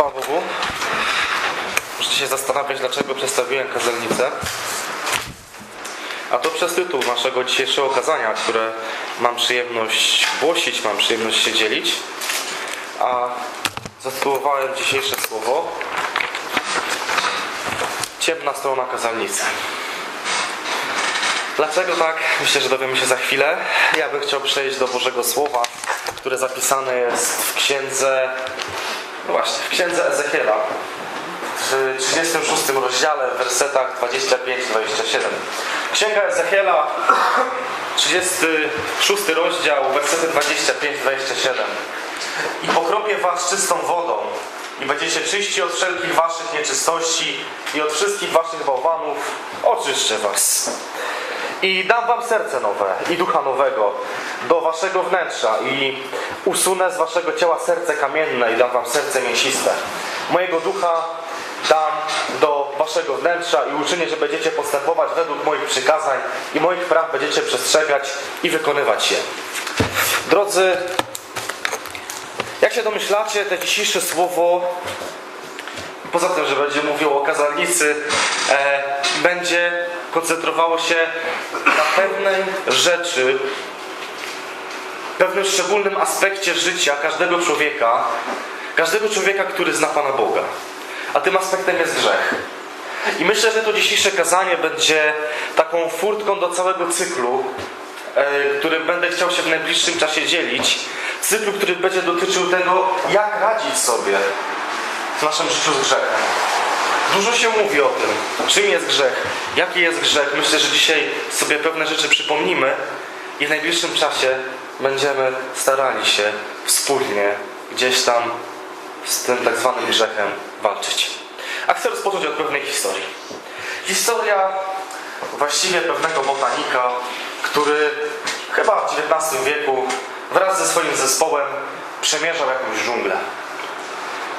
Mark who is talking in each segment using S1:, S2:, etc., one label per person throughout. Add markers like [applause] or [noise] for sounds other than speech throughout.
S1: Chwała Bogu. Możecie się zastanawiać, dlaczego przedstawiłem kazalnicę. A to przez tytuł naszego dzisiejszego kazania, które mam przyjemność głosić, mam przyjemność się dzielić. A zatytułowałem dzisiejsze słowo Ciemna strona kazalnicy. Dlaczego tak? Myślę, że dowiemy się za chwilę. Ja bym chciał przejść do Bożego Słowa, które zapisane jest w księdze, no właśnie, w księdze Ezechiela, w 36 rozdziale, w wersetach 25-27. Księga Ezechiela, 36 rozdział, wersety 25-27. I pokropię was czystą wodą i będziecie czyści od wszelkich waszych nieczystości i od wszystkich waszych bałwanów oczyszczę was. I dam wam serce nowe i ducha nowego do waszego wnętrza i usunę z waszego ciała serce kamienne i dam wam serce mięsiste. Mojego ducha dam do waszego wnętrza i uczynię, że będziecie postępować według moich przykazań i moich praw będziecie przestrzegać i wykonywać je. Drodzy, jak się domyślacie, to dzisiejsze słowo poza tym, że będzie mówił o kazalnicy, e, będzie koncentrowało się na pewnej rzeczy, pewnym szczególnym aspekcie życia każdego człowieka, każdego człowieka, który zna Pana Boga. A tym aspektem jest grzech. I myślę, że to dzisiejsze kazanie będzie taką furtką do całego cyklu, e, którym będę chciał się w najbliższym czasie dzielić. Cyklu, który będzie dotyczył tego, jak radzić sobie w naszym życiu z grzechem. Dużo się mówi o tym, czym jest grzech, jaki jest grzech. Myślę, że dzisiaj sobie pewne rzeczy przypomnimy i w najbliższym czasie będziemy starali się wspólnie gdzieś tam z tym tak zwanym grzechem walczyć. A chcę rozpocząć od pewnej historii. Historia właściwie pewnego botanika, który chyba w XIX wieku wraz ze swoim zespołem przemierzał jakąś dżunglę.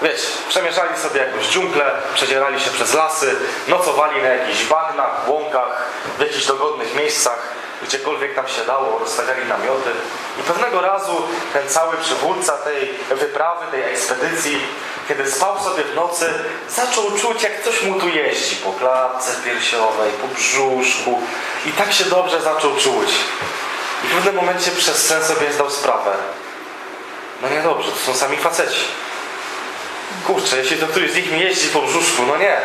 S1: Wiecie, przemierzali sobie jakąś dżunglę, przedzierali się przez lasy, nocowali na jakichś bagnach, łąkach, w jakichś dogodnych miejscach, gdziekolwiek tam się dało, rozstawiali namioty. I pewnego razu ten cały przywódca tej wyprawy, tej ekspedycji, kiedy spał sobie w nocy, zaczął czuć, jak coś mu tu jeździ po klatce piersiowej, po brzuszku i tak się dobrze zaczął czuć. I w pewnym momencie przez sen sobie zdał sprawę. No niedobrze, to są sami faceci. Kurczę, jeśli to któryś z nich mi jeździ po brzuszku, no nie.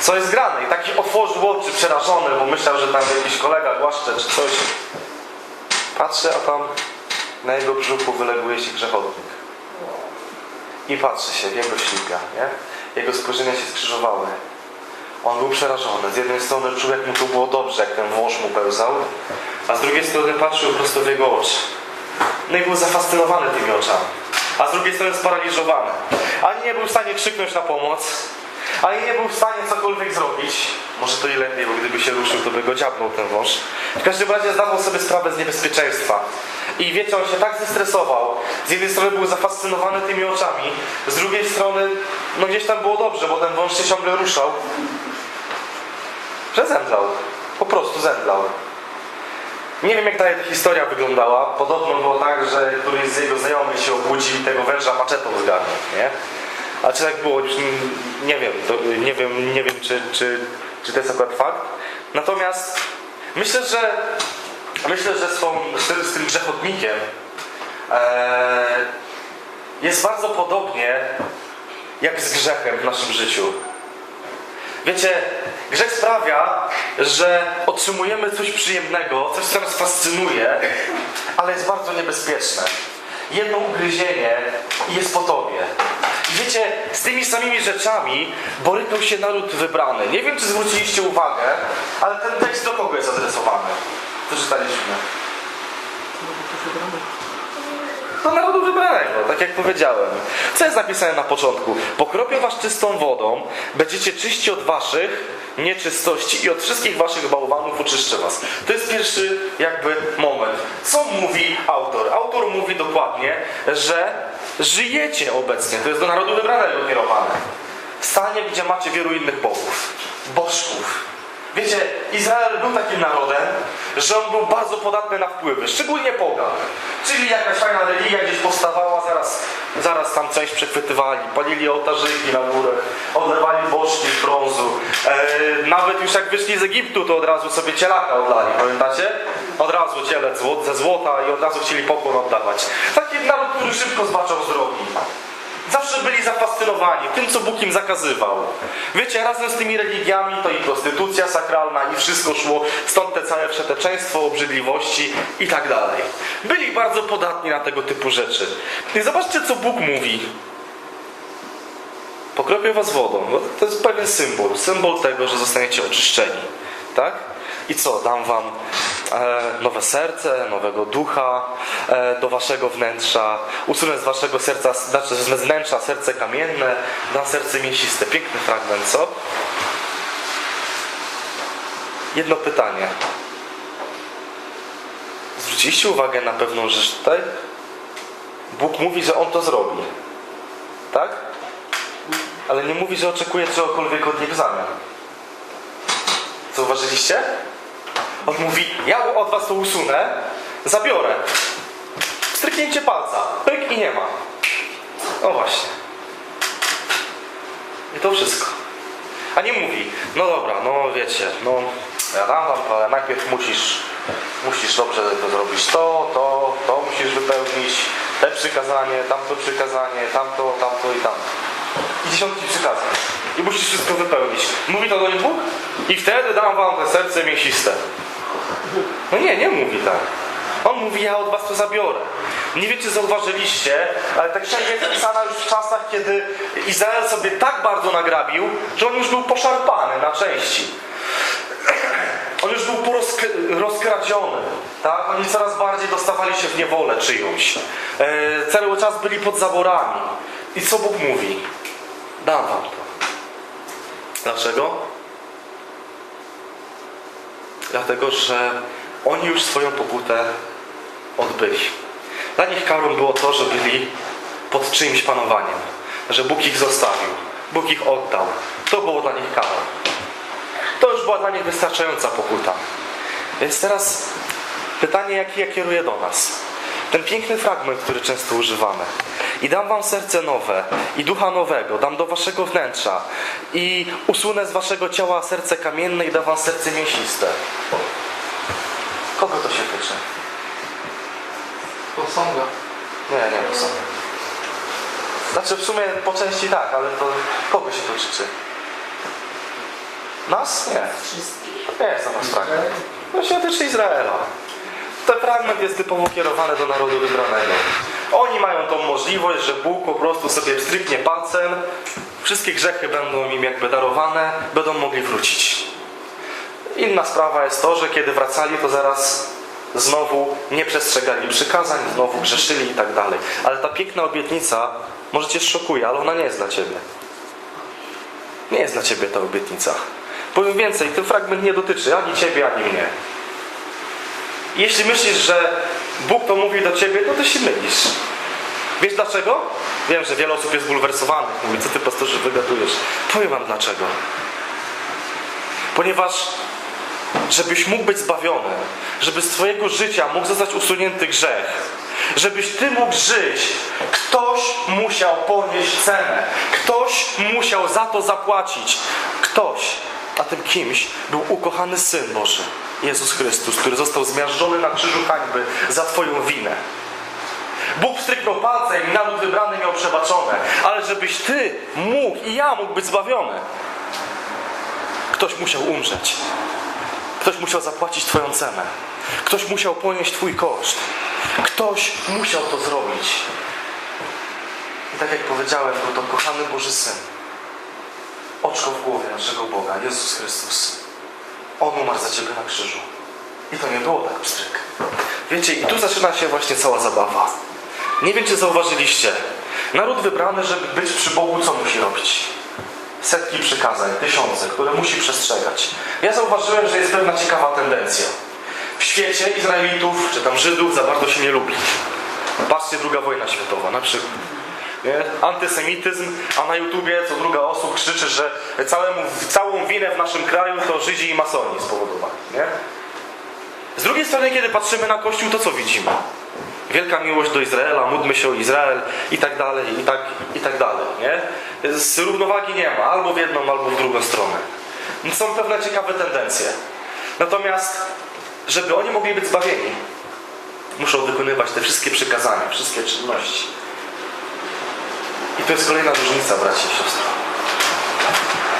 S1: Co jest grane? I taki otworzył oczy przerażony, bo myślał, że tam jakiś kolega głaszcze czy coś. Patrzę, a tam na jego brzuchu wyleguje się grzechotnik. I patrzy się, jego śliga, nie? Jego spojrzenia się skrzyżowały. On był przerażony. Z jednej strony czuł, jak mu tu było dobrze, jak ten wąż mu pełzał, a z drugiej strony patrzył prosto w jego oczy. No i był zafascynowany tymi oczami. A z drugiej strony sparaliżowany. Ani nie był w stanie krzyknąć na pomoc, ani nie był w stanie cokolwiek zrobić. Może to i lepiej, bo gdyby się ruszył, to by go dziabnął ten wąż. W każdym razie zdawał sobie sprawę z niebezpieczeństwa. I wiecie, on się tak zestresował. Z jednej strony był zafascynowany tymi oczami, z drugiej strony, no gdzieś tam było dobrze, bo ten wąż się ciągle ruszał. Że zemdlał. Po prostu zemdlał. Nie wiem jak dalej ta historia wyglądała. Podobno było tak, że któryś z jego znajomych się obudził i tego węża maczetą zgarnął, nie? A czy tak było? Nie wiem. Nie wiem, nie wiem czy, czy, czy to jest akurat fakt. Natomiast myślę, że myślę, że z tym grzechotnikiem e, jest bardzo podobnie jak z grzechem w naszym życiu. Wiecie, grzech sprawia, że otrzymujemy coś przyjemnego, coś, co nas fascynuje, ale jest bardzo niebezpieczne. Jedno ugryzienie i jest po tobie. Wiecie, z tymi samymi rzeczami borykał się naród wybrany. Nie wiem, czy zwróciliście uwagę, ale ten tekst do kogo jest adresowany? To czytaliśmy. Do narodu wybranego, tak jak powiedziałem. Co jest napisane na początku? Pokropię was czystą wodą, będziecie czyści od waszych nieczystości i od wszystkich waszych bałwanów oczyszczę was. To jest pierwszy jakby moment. Co mówi autor? Autor mówi dokładnie, że żyjecie obecnie, to jest do narodu wybranego kierowane. W stanie, gdzie macie wielu innych bogów, bożków. Wiecie, Izrael był takim narodem, że on był bardzo podatny na wpływy, szczególnie pogan. Czyli jakaś fajna religia gdzieś powstawała, zaraz, zaraz tam część przechwytywali, palili ołtarzyki na górach, odlewali bożki z brązu. E, nawet już jak wyszli z Egiptu, to od razu sobie cielaka odlali, pamiętacie? Od razu cielec ze złota i od razu chcieli pokłon oddawać. Taki naród, który szybko zbaczał z drogi. Zawsze byli zafascynowani tym, co Bóg im zakazywał. Wiecie, razem z tymi religiami to i prostytucja sakralna, i wszystko szło, stąd te całe przeteczeństwo, obrzydliwości i tak dalej. Byli bardzo podatni na tego typu rzeczy. I zobaczcie, co Bóg mówi. Pokropię was wodą. No, to jest pewien symbol. Symbol tego, że zostaniecie oczyszczeni. Tak? I co? Dam wam e, nowe serce, nowego ducha e, do waszego wnętrza. Usunę z waszego serca, znaczy z wnętrza serce kamienne, dam serce mięsiste. Piękny fragment, co? Jedno pytanie. Zwróciliście uwagę na pewną rzecz tutaj? Bóg mówi, że On to zrobi. Tak? Ale nie mówi, że oczekuje czegokolwiek od nich w zamian. Zauważyliście? On mówi, ja od was to usunę, zabiorę. Stryknięcie palca. Pyk i nie ma. No właśnie. I to wszystko. A nie mówi, no dobra, no wiecie, no ja dam wam, ale najpierw musisz, musisz dobrze to zrobić to, to, to musisz wypełnić, te przykazanie, tamto przykazanie, tamto, tamto i tamto. I dziesiątki przykazań. I musisz wszystko wypełnić. Mówi to do nich Bóg? I wtedy dam wam te serce mięsiste. No nie, nie mówi tak. On mówi, ja od was to zabiorę. Nie wiem, czy zauważyliście, ale ta księga jest pisana już w czasach, kiedy Izrael sobie tak bardzo nagrabił, że on już był poszarpany na części. On już był rozkradziony. Tak? Oni coraz bardziej dostawali się w niewolę czyjąś. E, cały czas byli pod zaborami. I co Bóg mówi? Dam wam to. Dlaczego? Dlatego, że oni już swoją pokutę odbyli. Dla nich karą było to, że byli pod czyimś panowaniem. Że Bóg ich zostawił. Bóg ich oddał. To było dla nich karą. To już była dla nich wystarczająca pokuta. Więc teraz pytanie, jakie ja kieruję do nas. Ten piękny fragment, który często używamy. I dam wam serce nowe i ducha nowego, dam do waszego wnętrza i usunę z waszego ciała serce kamienne i dam wam serce mięsiste. Kogo to się tyczy?
S2: Posąga.
S1: Nie, nie posąga. Znaczy w sumie po części tak, ale to kogo się to tyczy? Nas? Nie. Nie jest to nasz fragment. To się tyczy Izraela. Ten fragment jest typowo kierowany do narodu wybranego. Oni mają tą możliwość, że Bóg po prostu sobie stryknie palcem, wszystkie grzechy będą im jakby darowane, będą mogli wrócić. Inna sprawa jest to, że kiedy wracali, to zaraz znowu nie przestrzegali przykazań, znowu grzeszyli i tak dalej. Ale ta piękna obietnica może cię szokuje, ale ona nie jest dla ciebie. Nie jest dla ciebie ta obietnica. Powiem więcej, ten fragment nie dotyczy ani ciebie, ani mnie. Jeśli myślisz, że Bóg to mówi do ciebie, to ty się mylisz. Wiesz dlaczego? Wiem, że wiele osób jest bulwersowanych. Mówi, co ty pastorze wygadujesz. Powiem wam dlaczego. Ponieważ żebyś mógł być zbawiony, żeby z twojego życia mógł zostać usunięty grzech, żebyś ty mógł żyć, ktoś musiał ponieść cenę. Ktoś musiał za to zapłacić. Ktoś, a tym kimś był ukochany Syn Boży, Jezus Chrystus, który został zmiażdżony na krzyżu hańby za twoją winę. Bóg stryknął palcem i naród wybrany miał przebaczone, ale żebyś ty mógł i ja mógł być zbawiony, ktoś musiał umrzeć. Ktoś musiał zapłacić Twoją cenę. Ktoś musiał ponieść Twój koszt. Ktoś musiał to zrobić. I tak jak powiedziałem, był to kochany Boży Syn. Oczko w głowie naszego Boga, Jezus Chrystus. On umarł za Ciebie na krzyżu. I to nie było tak pstryk. Wiecie, i tu zaczyna się właśnie cała zabawa. Nie wiem, czy zauważyliście. Naród wybrany, żeby być przy Bogu, co musi robić? setki przykazań, tysiące, które musi przestrzegać. Ja zauważyłem, że jest pewna ciekawa tendencja. W świecie Izraelitów, czy tam Żydów za bardzo się nie lubi. Patrzcie, druga wojna światowa na przykład. Nie? Antysemityzm, a na YouTubie co druga osób krzyczy, że całemu, całą winę w naszym kraju to Żydzi i masoni spowodowali. Nie? Z drugiej strony, kiedy patrzymy na Kościół, to co widzimy? wielka miłość do Izraela, módlmy się o Izrael i tak dalej, i tak, i tak dalej, nie? Z równowagi nie ma, albo w jedną, albo w drugą stronę. Są pewne ciekawe tendencje. Natomiast, żeby oni mogli być zbawieni, muszą wykonywać te wszystkie przykazania, wszystkie czynności. I to jest kolejna różnica, bracie i siostry.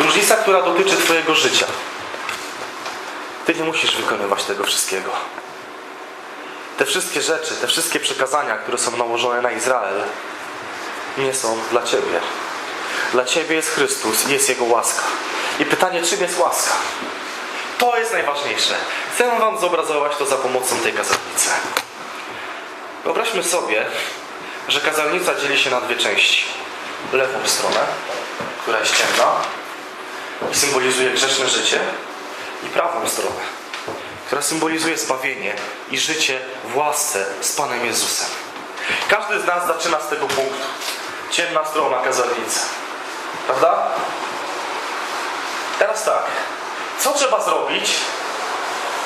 S1: Różnica, która dotyczy Twojego życia. Ty nie musisz wykonywać tego wszystkiego. Te wszystkie rzeczy, te wszystkie przykazania, które są nałożone na Izrael, nie są dla Ciebie. Dla Ciebie jest Chrystus i jest Jego łaska. I pytanie, czym jest łaska? To jest najważniejsze. Chcę Wam zobrazować to za pomocą tej kazalnicy. Wyobraźmy sobie, że kazalnica dzieli się na dwie części. Lewą stronę, która jest ciemna i symbolizuje grzeszne życie, i prawą stronę, która symbolizuje zbawienie i życie w łasce z Panem Jezusem. Każdy z nas zaczyna z tego punktu. Ciemna strona kazalnicy. Prawda? Teraz tak. Co trzeba zrobić,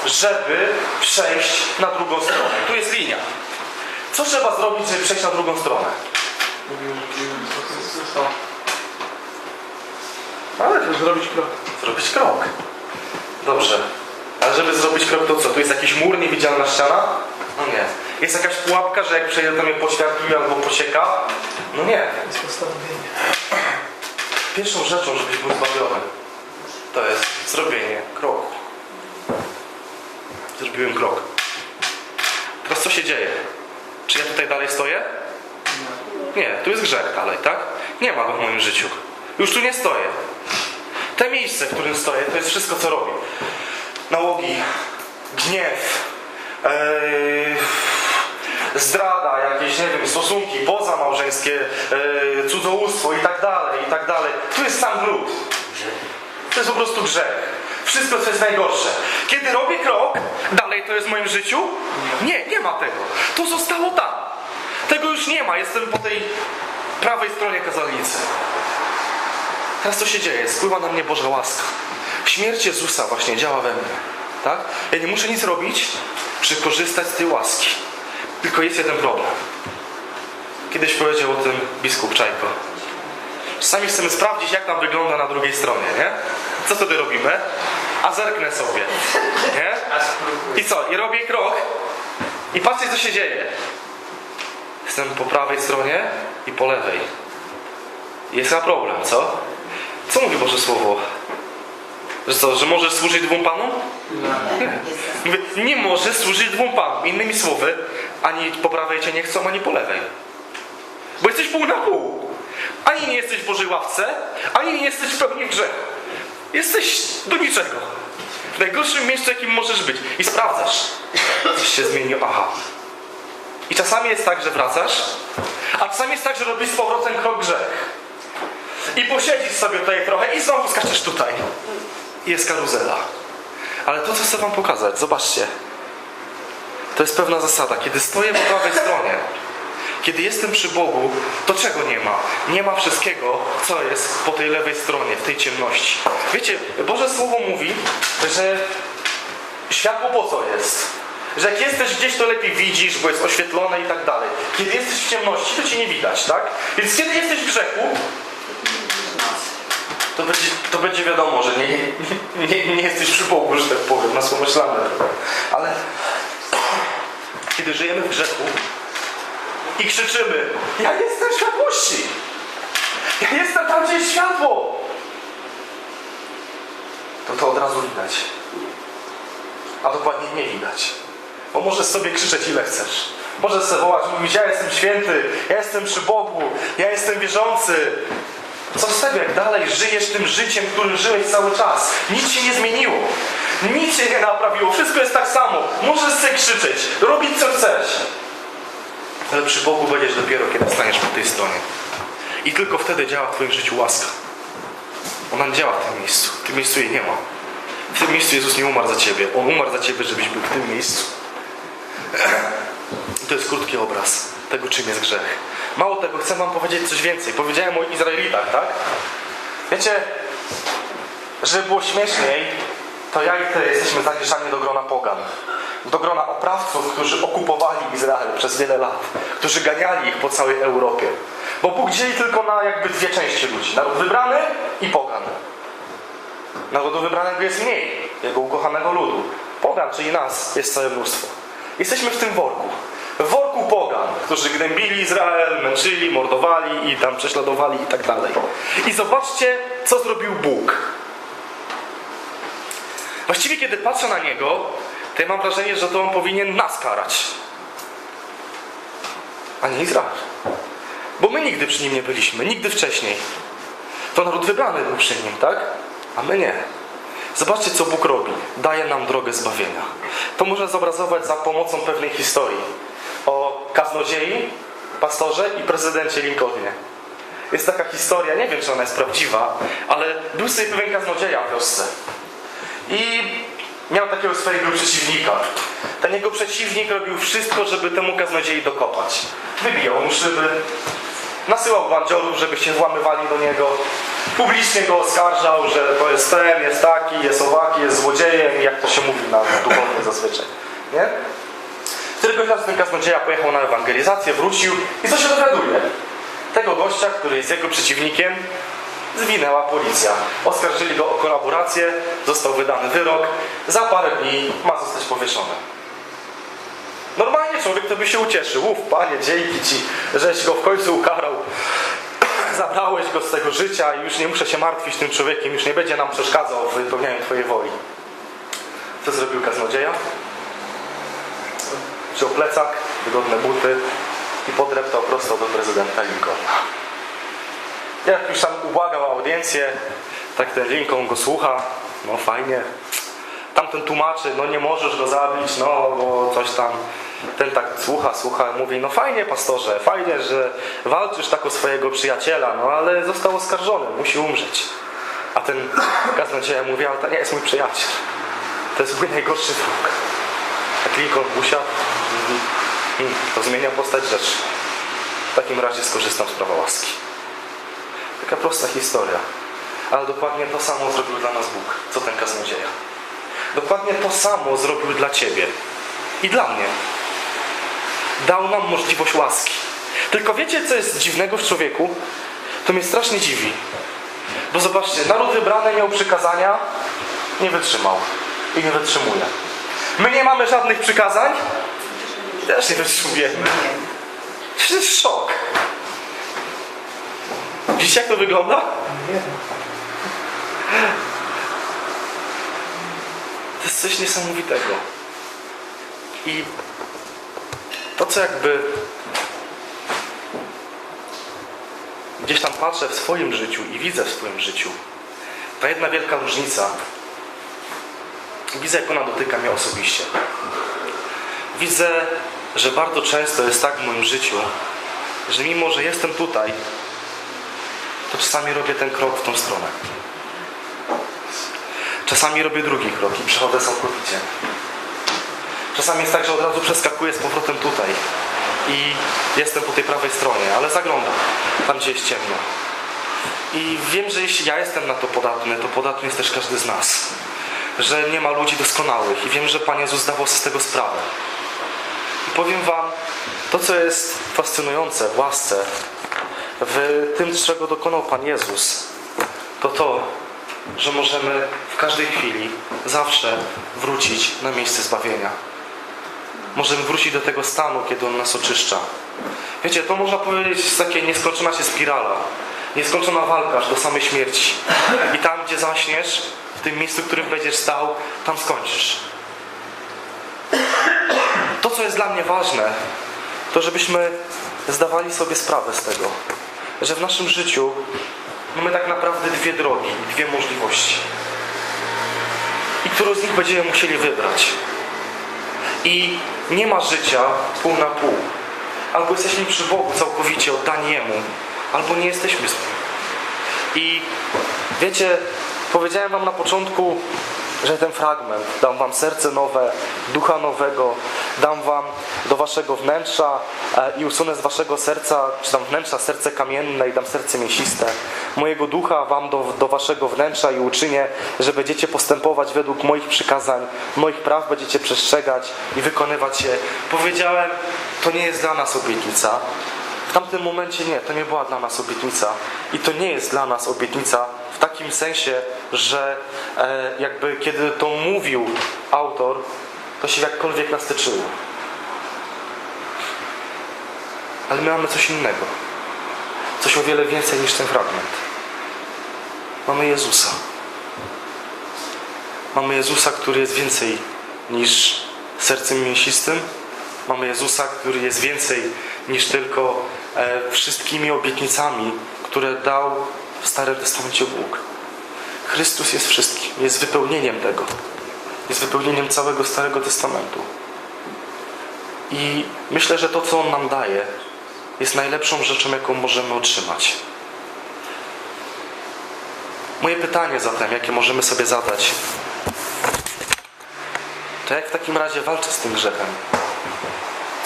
S1: żeby przejść na drugą stronę? Tu jest linia. Co trzeba zrobić, żeby przejść na drugą stronę? Ale
S2: Chcesz zrobić krok.
S1: Zrobić krok. Dobrze. Ale żeby zrobić krok, to co? Tu jest jakiś mur, niewidzialna ściana? No nie. Jest jakaś pułapka, że jak przejdę to mnie poświadli albo posieka? No nie.
S2: Jest postanowienie.
S1: Pierwszą rzeczą, żebyś był zbawiony, to jest zrobienie kroku. Zrobiłem krok. Teraz co się dzieje? Czy ja tutaj dalej stoję? Nie, tu jest grzech dalej, tak? Nie ma go w moim życiu. Już tu nie stoję. Te miejsce, w którym stoję, to jest wszystko, co robię. Nałogi, gniew, yy, zdrada, jakieś, nie wiem, stosunki pozamałżeńskie, yy, cudzołóstwo i tak dalej, i tak dalej. Tu jest sam brud. To jest po prostu grzech. Wszystko, co jest najgorsze. Kiedy robię krok, dalej to jest w moim życiu? Nie, nie ma tego. To zostało tam. Tego już nie ma. Jestem po tej prawej stronie kazalnicy. Teraz co się dzieje? Spływa na mnie Boża łaska. Śmierć Jezusa właśnie działa we mnie. Tak? Ja nie muszę nic robić, żeby korzystać z tej łaski. Tylko jest jeden problem. Kiedyś powiedział o tym biskup Czajko. Czasami chcemy sprawdzić, jak tam wygląda na drugiej stronie, nie? Co wtedy robimy? A zerknę sobie, nie? I co? I robię krok i patrzcie, co się dzieje. Jestem po prawej stronie i po lewej. Jest na problem, co? Co mówi Boże Słowo? Że co, że możesz służyć dwóm panom? Nie. Mówię, nie możesz służyć dwóm panom. Innymi słowy, ani po prawej cię nie chcą, ani po lewej. Bo jesteś pół na pół. Ani nie jesteś w Bożej ławce, ani nie jesteś w pełni grzechu. Jesteś do niczego. W najgorszym miejscu, jakim możesz być. I sprawdzasz. Coś się zmieniło. Aha. I czasami jest tak, że wracasz, a czasami jest tak, że robisz z powrotem krok grzech. I posiedzisz sobie tutaj trochę i znowu skaczesz tutaj. I jest karuzela. Ale to, co chcę wam pokazać, zobaczcie. To jest pewna zasada. Kiedy stoję po prawej stronie, kiedy jestem przy Bogu, to czego nie ma? Nie ma wszystkiego, co jest po tej lewej stronie, w tej ciemności. Wiecie, Boże Słowo mówi, że światło po co jest? Że jak jesteś gdzieś, to lepiej widzisz, bo jest oświetlone i tak dalej. Kiedy jesteś w ciemności, to cię nie widać, tak? Więc kiedy jesteś w grzechu, to będzie, to będzie wiadomo, że nie, nie, nie, nie jesteś przy Bogu, że tak powiem, na słowo ślane. Ale kiedy żyjemy w grzechu i krzyczymy, ja jestem w światłości, ja jestem tam, gdzie jest światło, to to od razu widać. A dokładnie nie widać. Bo możesz sobie krzyczeć ile chcesz. Możesz sobie wołać, mówić, ja jestem święty, ja jestem przy Bogu, ja jestem wierzący. Co z tego, jak dalej żyjesz tym życiem, którym żyłeś cały czas? Nic się nie zmieniło. Nic się nie naprawiło. Wszystko jest tak samo. Możesz sobie krzyczeć, robić co chcesz. Ale przy Bogu będziesz dopiero, kiedy staniesz po tej stronie. I tylko wtedy działa w Twoim życiu łaska. Ona nie działa w tym miejscu. W tym miejscu jej nie ma. W tym miejscu Jezus nie umarł za Ciebie. On umarł za Ciebie, żebyś był w tym miejscu. [clears throat] To jest krótki obraz tego, czym jest grzech. Mało tego, chcę wam powiedzieć coś więcej. Powiedziałem o Izraelitach, tak? Wiecie, żeby było śmieszniej, to ja i ty jesteśmy zaliczani do grona pogan. do grona oprawców, którzy okupowali Izrael przez wiele lat, którzy ganiali ich po całej Europie. Bo Bóg dzieli tylko na jakby dwie części ludzi: naród wybrany i pogan. Narodu wybranego jest mniej, jego ukochanego ludu. Pogan, czyli nas, jest całe mnóstwo. Jesteśmy w tym worku. W worku pogan, którzy gnębili Izrael, męczyli, mordowali i tam prześladowali i tak dalej. I zobaczcie, co zrobił Bóg. Właściwie, kiedy patrzę na Niego, to ja mam wrażenie, że to On powinien nas karać. A nie Izrael. Bo my nigdy przy Nim nie byliśmy, nigdy wcześniej. To naród wybrany był przy Nim, tak? A my nie. Zobaczcie, co Bóg robi. Daje nam drogę zbawienia. To można zobrazować za pomocą pewnej historii o kaznodziei, pastorze i prezydencie Lincolnie. Jest taka historia, nie wiem, czy ona jest prawdziwa, ale był sobie pewien kaznodzieja w wiosce. I miał takiego swojego przeciwnika. Ten jego przeciwnik robił wszystko, żeby temu kaznodziei dokopać. Wybijał mu szyby, nasyłał bandziorów, żeby się włamywali do niego. Publicznie go oskarżał, że to jest ten, jest taki, jest owaki, jest złodziejem, jak to się mówi na duchownie zazwyczaj. Nie? Któregoś razu ten kaznodzieja pojechał na ewangelizację, wrócił i co się dowiaduje? Tego gościa, który jest jego przeciwnikiem, zwinęła policja. Oskarżyli go o kolaborację, został wydany wyrok, za parę dni ma zostać powieszony. Normalnie człowiek to by się ucieszył. Uf, panie, dzięki ci, żeś go w końcu ukarał. Zabrałeś go z tego życia i już nie muszę się martwić tym człowiekiem, już nie będzie nam przeszkadzał w wypełnianiu twojej woli. Co zrobił kaznodzieja? Wziął plecak, wygodne buty i podreptał prosto do prezydenta Lincolna. Jak już tam ubłagał audiencję, tak ten Lincoln go słucha, no fajnie. Tamten tłumaczy, no nie możesz go zabić, no bo coś tam. Ten tak słucha, słucha, mówi, no fajnie pastorze, fajnie, że walczysz tak o swojego przyjaciela, no ale został oskarżony, musi umrzeć. A ten kaznodzieja mówi, ale to nie jest mój przyjaciel. To jest mój najgorszy wróg. Jak Lincoln usiadł, hmm, to zmienia postać rzeczy. W takim razie skorzystam z prawa łaski. Taka prosta historia. Ale dokładnie to samo zrobił dla nas Bóg, co ten kaznodzieja. Dokładnie to samo zrobił dla Ciebie i dla mnie. Dał nam możliwość łaski. Tylko wiecie, co jest dziwnego w człowieku? To mnie strasznie dziwi. Bo zobaczcie, naród wybrany miał przykazania, nie wytrzymał i nie wytrzymuje. My nie mamy żadnych przykazań, też nie wytrzymujemy. To jest szok. Widzicie, jak to wygląda? To jest coś niesamowitego. I to, co jakby gdzieś tam patrzę w swoim życiu i widzę w swoim życiu, ta jedna wielka różnica. Widzę, jak ona dotyka mnie osobiście. Widzę, że bardzo często jest tak w moim życiu, że mimo, że jestem tutaj, to czasami robię ten krok w tą stronę. Czasami robię drugi krok i przechodzę całkowicie. Czasami jest tak, że od razu przeskakuję z powrotem tutaj i jestem po tej prawej stronie, ale zaglądam tam, gdzie jest ciemno. I wiem, że jeśli ja jestem na to podatny, to podatny jest też każdy z nas. Że nie ma ludzi doskonałych i wiem, że Pan Jezus zdawał sobie z tego sprawę. I powiem Wam, to co jest fascynujące w łasce, w tym, czego dokonał Pan Jezus, to to, że możemy w każdej chwili, zawsze wrócić na miejsce zbawienia. Możemy wrócić do tego stanu, kiedy On nas oczyszcza. Wiecie, to można powiedzieć jest takie nieskończona się spirala. Nieskończona walka aż do samej śmierci. I tam, gdzie zaśniesz, w tym miejscu, w którym będziesz stał, tam skończysz. To, co jest dla mnie ważne, to żebyśmy zdawali sobie sprawę z tego, że w naszym życiu mamy tak naprawdę dwie drogi, dwie możliwości. I którą z nich będziemy musieli wybrać. I nie ma życia pół na pół. Albo jesteśmy przy Bogu całkowicie oddani Jemu, albo nie jesteśmy z Nim. I wiecie, powiedziałem Wam na początku, że ten fragment dam wam serce nowe, ducha nowego, dam wam do waszego wnętrza e, i usunę z waszego serca, czy tam wnętrza serce kamienne i dam serce mięsiste. Mojego ducha wam do, do waszego wnętrza i uczynię, że będziecie postępować według moich przykazań, moich praw będziecie przestrzegać i wykonywać je. Powiedziałem, to nie jest dla nas obietnica. W tamtym momencie nie, to nie była dla nas obietnica. I to nie jest dla nas obietnica w takim sensie, że e, jakby kiedy to mówił autor, to się jakkolwiek nas tyczyło. Ale my mamy coś innego. Coś o wiele więcej niż ten fragment. Mamy Jezusa. Mamy Jezusa, który jest więcej niż sercem mięsistym. Mamy Jezusa, który jest więcej niż tylko wszystkimi obietnicami, które dał w Starym Testamencie Bóg. Chrystus jest wszystkim, jest wypełnieniem tego. Jest wypełnieniem całego Starego Testamentu. I myślę, że to, co On nam daje, jest najlepszą rzeczą, jaką możemy otrzymać. Moje pytanie zatem, jakie możemy sobie zadać, to jak w takim razie walczyć z tym grzechem?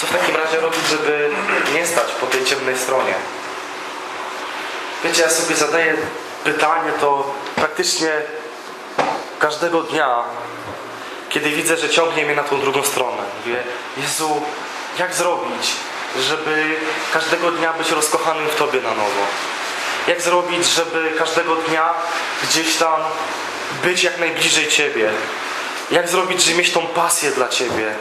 S1: Co w takim razie robić, żeby nie stać po tej ciemnej stronie? Wiecie, ja sobie zadaję pytanie to praktycznie każdego dnia, kiedy widzę, że ciągnie mnie na tą drugą stronę. Mówię, Jezu, jak zrobić, żeby każdego dnia być rozkochanym w Tobie na nowo? Jak zrobić, żeby każdego dnia gdzieś tam być jak najbliżej Ciebie? Jak zrobić, żeby mieć tą pasję dla Ciebie?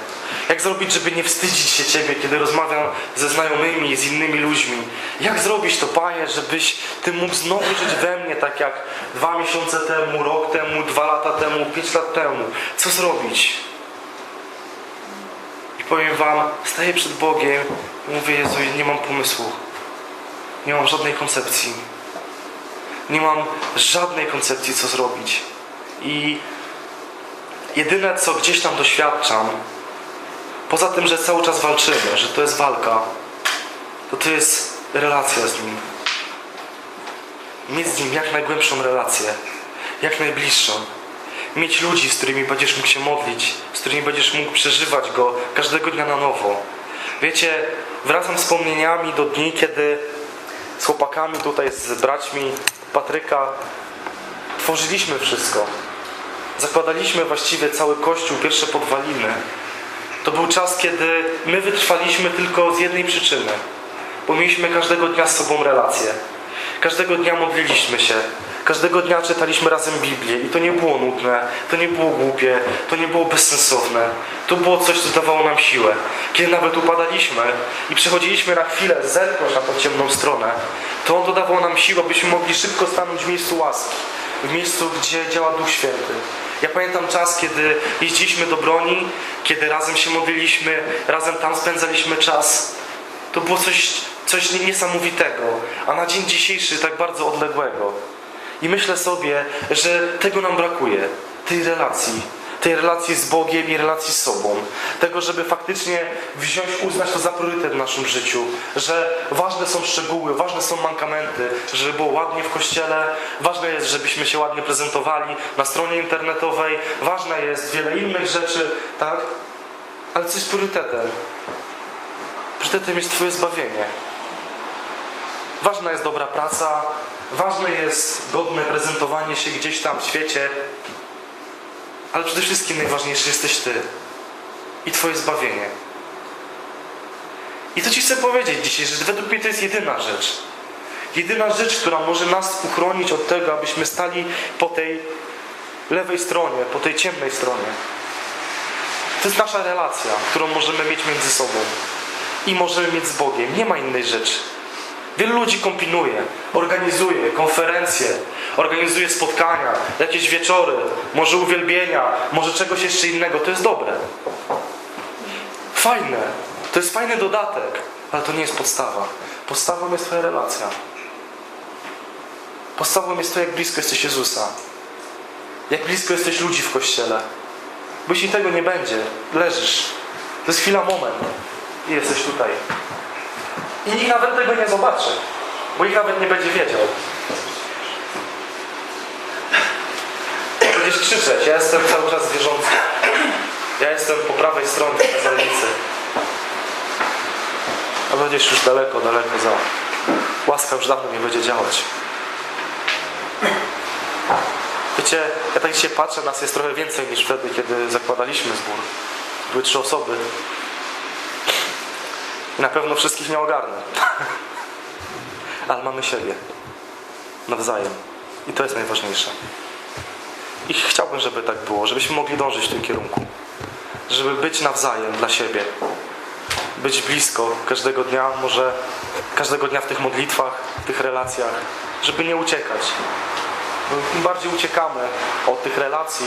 S1: Jak zrobić, żeby nie wstydzić się Ciebie, kiedy rozmawiam ze znajomymi, z innymi ludźmi? Jak zrobić to, Panie, żebyś Ty mógł znowu żyć we mnie, tak jak dwa miesiące temu, rok temu, dwa lata temu, pięć lat temu? Co zrobić? I powiem Wam, staję przed Bogiem i mówię, Jezu, nie mam pomysłu. Nie mam żadnej koncepcji. Nie mam żadnej koncepcji, co zrobić. I jedyne, co gdzieś tam doświadczam, poza tym, że cały czas walczymy, że to jest walka, to to jest relacja z Nim. Mieć z Nim jak najgłębszą relację, jak najbliższą. Mieć ludzi, z którymi będziesz mógł się modlić, z którymi będziesz mógł przeżywać Go każdego dnia na nowo. Wiecie, wracam wspomnieniami do dni, kiedy z chłopakami tutaj, z braćmi Patryka tworzyliśmy wszystko. Zakładaliśmy właściwie cały kościół, pierwsze podwaliny. To był czas, kiedy my wytrwaliśmy tylko z jednej przyczyny. Bo mieliśmy każdego dnia z sobą relacje. Każdego dnia modliliśmy się. Każdego dnia czytaliśmy razem Biblię i to nie było nudne, to nie było głupie, to nie było bezsensowne. To było coś, co dawało nam siłę. Kiedy nawet upadaliśmy i przechodziliśmy na chwilę zerknąć na tą ciemną stronę, to on dodawał nam siłę, byśmy mogli szybko stanąć w miejscu łaski, miejscu, gdzie działa Duch Święty. Ja pamiętam czas, kiedy jeździliśmy do broni, kiedy razem się modliliśmy, razem tam spędzaliśmy czas. To było coś, coś niesamowitego, a na dzień dzisiejszy tak bardzo odległego. I myślę sobie, że tego nam brakuje, tej relacji. Tej relacji z Bogiem i relacji z sobą. Tego, żeby faktycznie wziąć, uznać to za priorytet w naszym życiu. Że ważne są szczegóły, ważne są mankamenty, żeby było ładnie w kościele. Ważne jest, żebyśmy się ładnie prezentowali na stronie internetowej. Ważne jest wiele innych rzeczy, tak? Ale co jest priorytetem? Priorytetem jest Twoje zbawienie. Ważna jest dobra praca, ważne jest godne prezentowanie się gdzieś tam w świecie, ale przede wszystkim najważniejszy jesteś Ty i Twoje zbawienie. I to Ci chcę powiedzieć dzisiaj, że według mnie to jest jedyna rzecz. Jedyna rzecz, która może nas uchronić od tego, abyśmy stali po tej lewej stronie, po tej ciemnej stronie. To jest nasza relacja, którą możemy mieć między sobą i możemy mieć z Bogiem. Nie ma innej rzeczy. Wielu ludzi kombinuje, organizuje konferencje, organizuje spotkania, jakieś wieczory, może uwielbienia, może czegoś jeszcze innego. To jest dobre. Fajne. To jest fajny dodatek, ale to nie jest podstawa. Podstawą jest Twoja relacja. Podstawą jest to, jak blisko jesteś Jezusa. Jak blisko jesteś ludzi w kościele. Bo jeśli tego nie będzie, leżysz. To jest chwila, moment i jesteś tutaj. I nikt nawet tego nie zobaczy, bo ich nawet nie będzie wiedział. Będziesz krzyczeć. Ja jestem cały czas wierzący. Ja jestem po prawej stronie kazalnicy. A będziesz już daleko, daleko za. Łaska już dawno nie będzie działać. Wiecie, ja tak dzisiaj patrzę, nas jest trochę więcej niż wtedy, kiedy zakładaliśmy zbór. Były trzy osoby. I na pewno wszystkich nie ogarnę. [laughs] Ale mamy siebie. Nawzajem. I to jest najważniejsze. I chciałbym, żeby tak było, żebyśmy mogli dążyć w tym kierunku. Żeby być nawzajem dla siebie. Być blisko każdego dnia, może każdego dnia w tych modlitwach, w tych relacjach, żeby nie uciekać. Im bardziej uciekamy od tych relacji,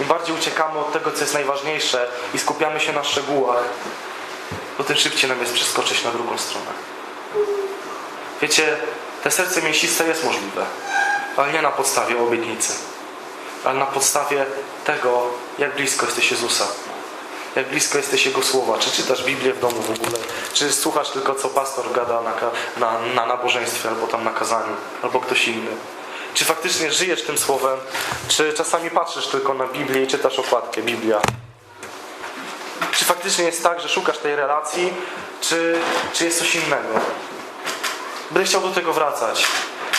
S1: im bardziej uciekamy od tego, co jest najważniejsze i skupiamy się na szczegółach, to tym szybciej nam jest przeskoczyć na drugą stronę. Wiecie, te serce mięsiste jest możliwe, ale nie na podstawie obietnicy, ale na podstawie tego, jak blisko jesteś Jezusa, jak blisko jesteś Jego słowa, czy czytasz Biblię w domu w ogóle, czy słuchasz tylko, co pastor gada na, na, na nabożeństwie, albo tam na kazaniu, albo ktoś inny. Czy faktycznie żyjesz tym słowem, czy czasami patrzysz tylko na Biblię i czytasz okładkę Biblia. Czy faktycznie jest tak, że szukasz tej relacji, czy, czy jest coś innego? Będę chciał do tego wracać.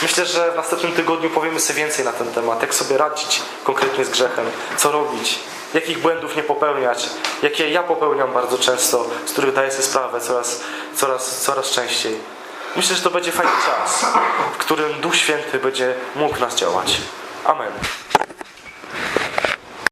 S1: Myślę, że w następnym tygodniu powiemy sobie więcej na ten temat. Jak sobie radzić konkretnie z grzechem, co robić, jakich błędów nie popełniać, jakie ja popełniam bardzo często, z których daję sobie sprawę coraz, coraz, coraz częściej. Myślę, że to będzie fajny czas, w którym Duch Święty będzie mógł nas działać. Amen.